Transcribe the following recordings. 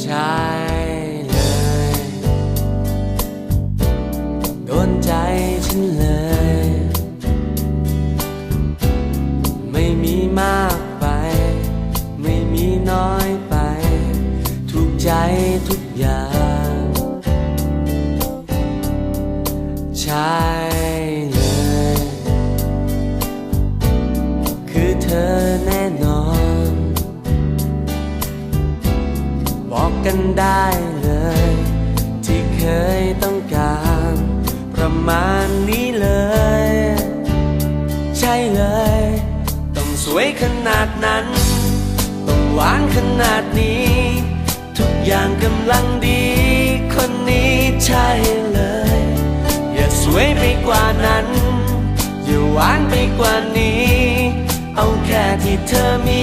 ใช่เลย โดนใจฉันเลย ไม่มีมากไป ไม่มีน้อยไป ถูกใจทุกอย่าง ใช่เลย คือเธอแน่ กันได้เลย ที่เคยต้องการ ประมาณนี้เลย ใช่เลย ต้องสวยขนาดนั้น ต้องหวานขนาดนี้ ทุกอย่างกำลังดี คนนี้ใช่เลย อย่าสวยไปกว่านั้น อย่าหวานไปกว่านี้ เอาแค่ที่เธอมี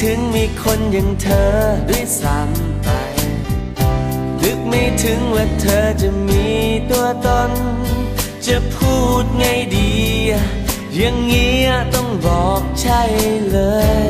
ถึงมีคนอย่างเธอด้วยซ้ำไป นึกไม่ถึงว่าเธอจะมีตัวตน จะพูดไงดี อย่างเงี้ยต้องบอกใช่เลย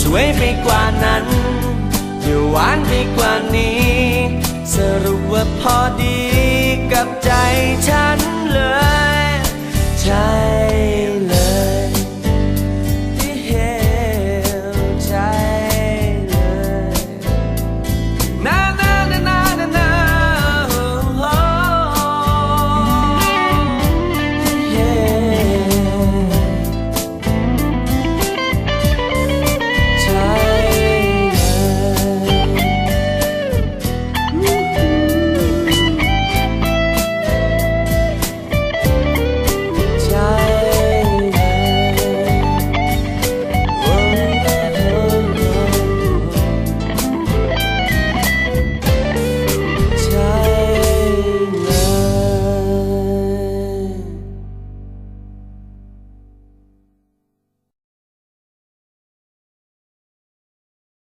สวยไปกว่านั้นอยู่หวานไปกว่านี้ สรุปว่าพอดีกับใจฉัน